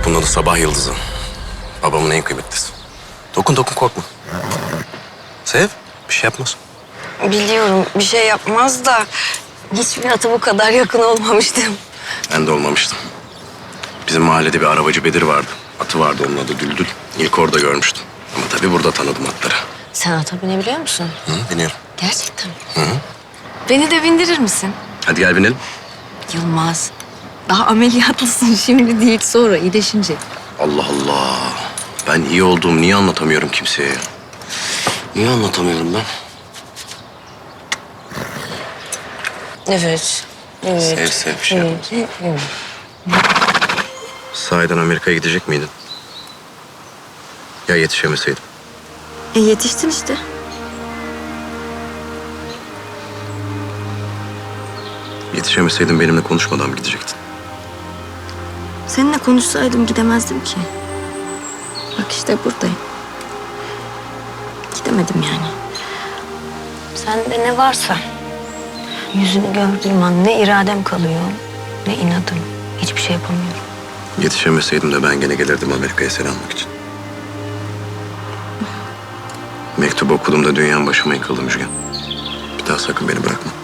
Bak bunun adı Sabah Yıldızı. Babamın en kıymetlisi. Dokun dokun korkma. Sev. Bir şey yapmaz. Biliyorum bir şey yapmaz da hiçbir ata bu kadar yakın olmamıştım. Ben de olmamıştım. Bizim mahallede bir arabacı Bedir vardı. Atı vardı onun adı Düldül. İlk orada görmüştüm. Ama tabii burada tanıdım atları. Sen ata binebiliyor musun? Hı, biniyorum. Gerçekten mi? Hı. Beni de bindirir misin? Hadi gel binelim. Yılmaz. Daha ameliyatlısın şimdi değil sonra iyileşince. Allah Allah. Ben iyi olduğumu niye anlatamıyorum kimseye ya? Niye anlatamıyorum ben? Evet. Evet. Sev sev bir şey yapmaz. Evet. evet. Sahiden Amerika'ya gidecek miydin? Ya yetişemeseydim? E yetiştin işte. Yetişemeseydin benimle konuşmadan mı gidecektin? Seninle konuşsaydım gidemezdim ki. Bak işte buradayım. Gidemedim yani. Sende ne varsa yüzünü gördüğüm an ne iradem kalıyor ne inadım. Hiçbir şey yapamıyorum. Yetişemeseydim de ben gene gelirdim Amerika'ya seni almak için. Mektup okuduğumda dünyam başıma yıkıldı Müjgan. Bir daha sakın beni. Bırakma.